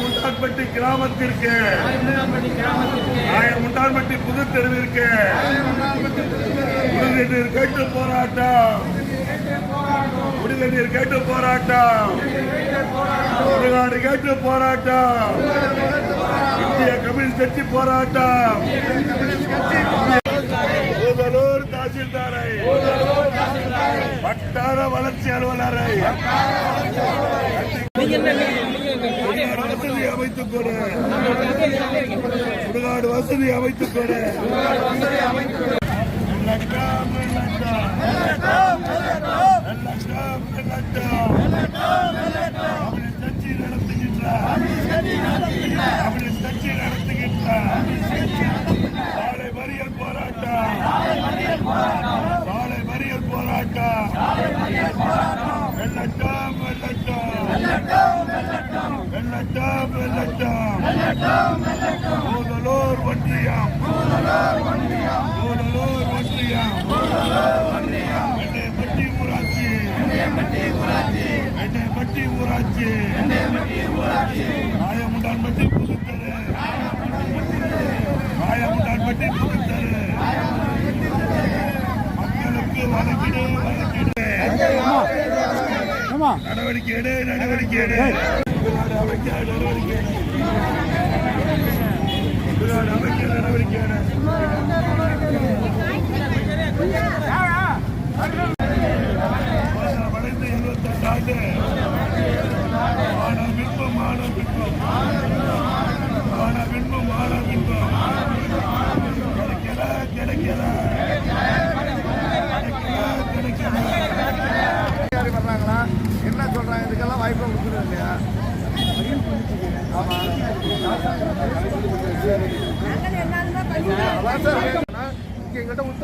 முண்டான்பட்டி கிராமத்திற்கு. முண்டான்பட்டி புது தெருவிற்கு. குடிநீர் கேட்டு போராட்டம். குடிநீர் கேட்டு போராட்டம். சுடுகாடு கேட்டு போராட்டம். இந்திய கம்யூனிஸ்ட் கட்சி போராட்டம். கூதலூர் தாசில்தாரை. வட்டார வளர்ச்சி அலுவலரை வசதி அமைத்துக் கொடு சுடுகாடு வசதி அமைத்துக் கொடு நடத்துகின்ற நடத்துகின்ற சாலை மறியல் போராட்டம் சாலை மறியல் போராட்டம் வெள்ளட்டம். வெள்ளட்டம் வெள்ளட்டம். வெள்ளட்டம் ஒன்றியம். கூடலூர் ஒன்றியம். எண்ணெய்பட்டி ஊராட்சி. எண்ணெய்பட்டி ஊராட்சி. காயமுண்டான்பட்டி புதுத்தரு காயமுண்டான்பட்டி நடவடிக்கை எடு நடவடிக்கை எடு சுடுகாடு அமைக்க நடவடிக்கை நடவடிக்கை எடு ஆண்டு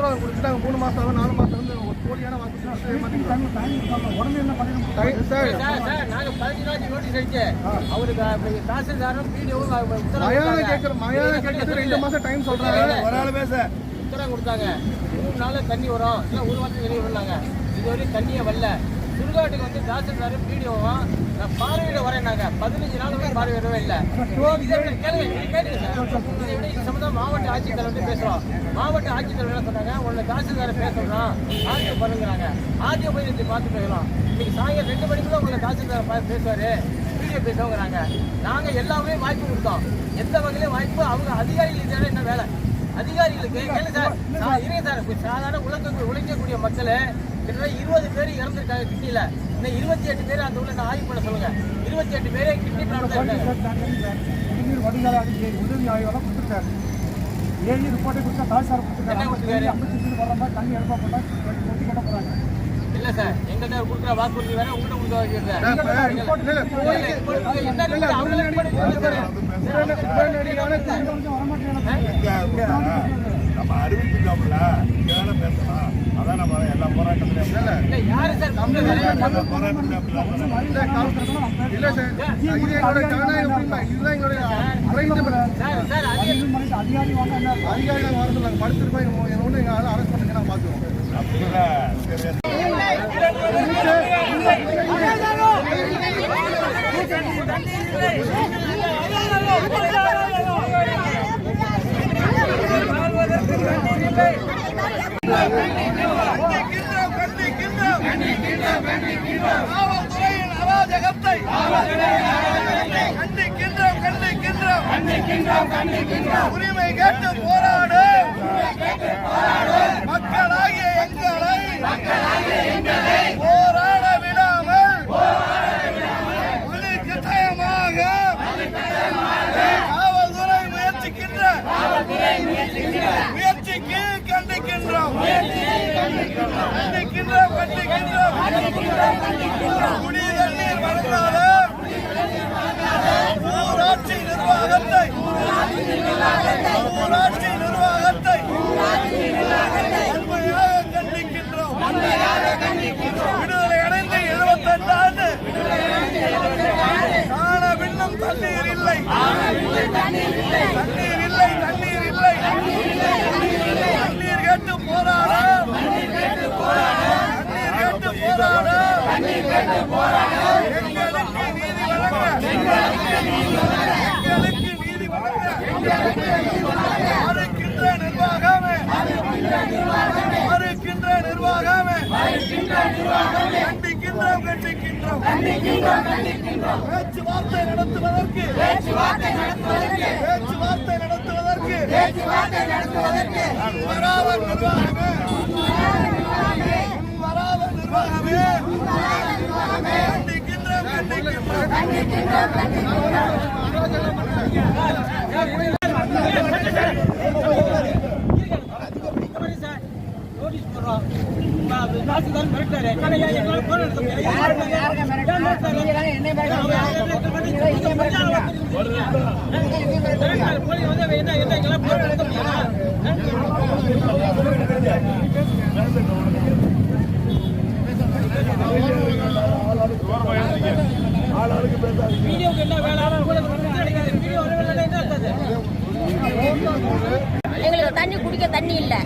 உத்தரவாதம் கொடுத்துட்டாங்க மூணு மாசம் ஆகும் நாலு மாசம் வந்து ஒரு கோடியான வாக்கு உடனே என்ன உத்தரவு மயான. கேட்கற மயான கேட்கறது ரெண்டு மாசம் டைம் சொல்றாங்க ஒரு ஆள் பேச. உத்தரவு கொடுத்தாங்க. மூணு நாள்ல தண்ணி வரும். இல்லை ஒரு வாரத்துக்கு வெளியே விடுனாங்க இதுவரையும் தண்ணியே வரல. சுடுகாட்டுக்கு வந்து தாசில்தாரும் பிடிஓவும் நான் பார்வையிட வரேன்னாங்க பதினஞ்சு நாள் வரை பார்வையிடவே இல்லை. சம்பந்தமா மாவட்ட ஆட்சித்தலைவர் வந்து பேசுறோம். மாவட்ட ஆட்சித்தலைவர் என்ன சொன்னாங்க? உன்னை தாசில்தாரை பேசணும் ஆர்டிஓ பண்ணுங்கிறாங்க. ஆர்டிஓ போய் நேத்து பார்த்து பேசலாம் இன்னைக்கு சாயங்காலம் ரெண்டு மணிக்குள்ள உங்களை தாசில்தார் பார்த்து பேசுவாரு. வீடியோ பேசுவோங்கிறாங்க. நாங்க எல்லாமே வாய்ப்பு கொடுத்தோம். எந்த வகையிலும் வாய்ப்பு அவங்க அதிகாரிகளுக்கு தானே என்ன வேலை? அதிகாரிகளுக்கு கேளு சார்? இருங்க சார். சாதாரண உலகத்துக்கு உழைக்கக்கூடிய மக்கள் கிட்டத்தட்ட இருபது பேர் இறந்துருக்காங்க கிட்னில. இன்னும் இருபத்தி எட்டு பேர் அந்த உள்ள ஆய்வு பண்ண சொல்லுங்க. இருபத்தி எட்டு பேரே கிட்னி உதவி ஆய்வாளர் கொடுத்துருக்காரு. ஏழு ரிப்போர்ட்டை கொடுத்தா தாய்சார் என்ன கொடுத்துருக்காரு? கொடுத்துருக்காரு வர மாதிரி தண்ணி எடுப்பா போட்டா கொட்டி கொட்ட போறாங்க. இல்ல சார். எங்கிட்ட கொடுக்குற வாக்குறுதி வேற உங்கள்கிட்ட கொடுக்க வைக்கிறது. நம்ம கேள பேசலாம். அதான் நம்ம எல்லா போராட்டத்திலும் இல்ல, யாரு சார்? போராட்டத்திலும் இல்ல சார். இது எங்களுடைய ஜனநாயக உரிமை இதுதான் எங்களுடைய அரேஞ்ச்மெண்ட் சார். சார் அது அதிகாரி ஒன்று எங்கள் ஆளை அரெஸ்ட் பண்ணுங்க நான் கண்டிக்கின்றோம் கண்டிக்கின்றோம் உரிமை கேட்டு போராடு மக்களாகிய எங்களை போராட விடாமல் வலுக்கட்டாயமாக காவல்துறை முயற்சிக்கின்ற முயற்சிக்கு கண்டிக்கின்றோம் கண்டிக்கின்றோம் கண்டிக்கின்றோம் குடி தண்ணீர் வழங்காத ஊராட்சி நிர்வாகத்தை ஊராட்சி நிர்வாகத்தை வன்மையாக கண்டிக்கின்றோம் விடுதலை அடைந்து எழுபத்தெட்டு ஆண்டு காண பின்னும் தண்ணீர் இல்லை தண்ணீர் இல்லை தண்ணீர் இல்லை தண்ணீர் கேட்டு போராட தண்ணீர் கேட்டு போராட எங்களுக்கு நீதி வழங்க எங்களுக்கு நிர்வாகமே. கண்டிக்கின்றோம் கண்டிக்கின்றோம். பேச்சுவார்த்தை நடத்துவதற்கு. பேச்சுவார்த்தை நடத்துவதற்கு. வராத நிர்வாகமே. வராத நிர்வாகமே. கண்டிக்கின்றோம் கண்டிக்கின்றோம். நோட்டீஸ் தாசில்தார் மிரட்டாரு எங்களால வந்து என்ன என்ன எங்களால போன் எடுக்க முடியாதா? வீடியோக்கு என்ன வேலை கூட கிடைக்காது வீடியோ வேலை என்ன இருக்காது எங்களுக்கு தண்ணி குடிக்க தண்ணி இல்ல.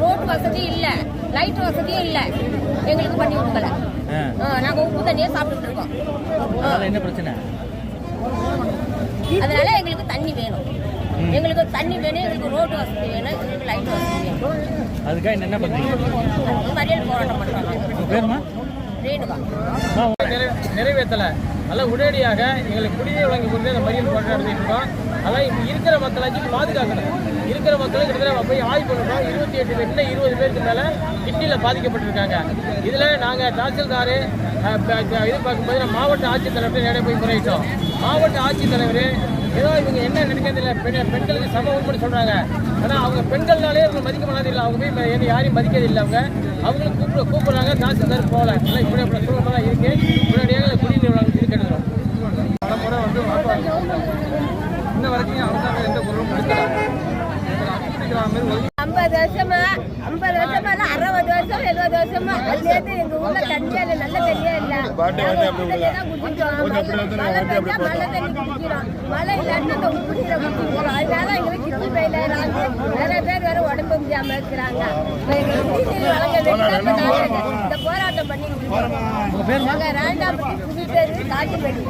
ரோட்டு வசதி இல்ல. லைட் வசதியும் இல்ல. எங்களுக்கு பண்ணி கொடுக்கல. நாங்க உப்பு தண்ணியே சாப்பிட்டுட்டு இருக்கோம். என்ன பிரச்சனை? அதனால எங்களுக்கு தண்ணி வேணும். எங்களுக்கு தண்ணி வேணும் எங்களுக்கு ரோட்டு வசதி வேணும் எங்களுக்கு லைட் வசதி வேணும். அதுக்காக என்ன பண்றீங்க? மறியல் போராட்டம் நிறை- நிறைவேற்றலை. அதெல்லாம் உடனடியாக எங்களுக்கு குடிநீர் வழங்கி கொடுத்து அந்த மறியல் போராட்டம் நடத்திட்டு இருக்கோம். அதான் இப்போ இருக்கிற மக்களாச்சும் பாதுகாக்கணும். இருக்கிற மக்களை கிட்டத்தட்ட போய் ஆய்வு பண்ணிட்டோம் இருபத்தி எட்டு பேர் இன்னும் இருபது பேருக்கு மேலே கிட்னியில் பாதிக்கப்பட்டிருக்காங்க. இதில் நாங்கள் தாசில்தார் இது பார்க்கும்போது நம்ம மாவட்ட ஆட்சித்தலைவர்கிட்ட நேரம் போய் முறையிட்டோம். மாவட்ட ஆட்சித்தலைவர் ஏதோ இவங்க என்ன நினைக்கிறதில்ல பெண் பெண்களுக்கு சம உரிமை சொல்கிறாங்க ஆனால் அவங்க பெண்கள்னாலே அவங்க மதிக்க மாட்டாதில்லை அவங்க போய் என்ன யாரையும் மதிக்கிறதில்லை அவங்க. அவங்களும் கூப்பிட கூப்பிட்றாங்க. தாசில்தார் போகல. ஆனால் இப்படி இப்படி சூழ்நிலை தான் இருக்கு முன்னாடியாக குடிநீர் வழங்கி கேட்டுக்கிறோம் பலமுறை வந்து ஐம்பது வருஷமா ஐம்பது வருஷமா இல்ல அறுபது வருஷம் எழுபது வருஷமா அதுலேருந்து எங்க ஊர்ல தண்ணியே இல்ல நல்ல தண்ணியே இல்ல. மழை பெஞ்சா மழை தண்ணி குடிக்கிறோம். மழை இல்லாட்டி நீரை குடிக்கிறோம். அதனால எங்களுக்கு கிட்னி ஃபெயிலாகிறாங்க நிறைய பேர் வேற உடம்பு முடியாம இருக்கிறாங்க. இந்த போராட்டம் பண்ணி நாங்க ராண்டாம்பட்டி புது பேரு காட்டுப்படி.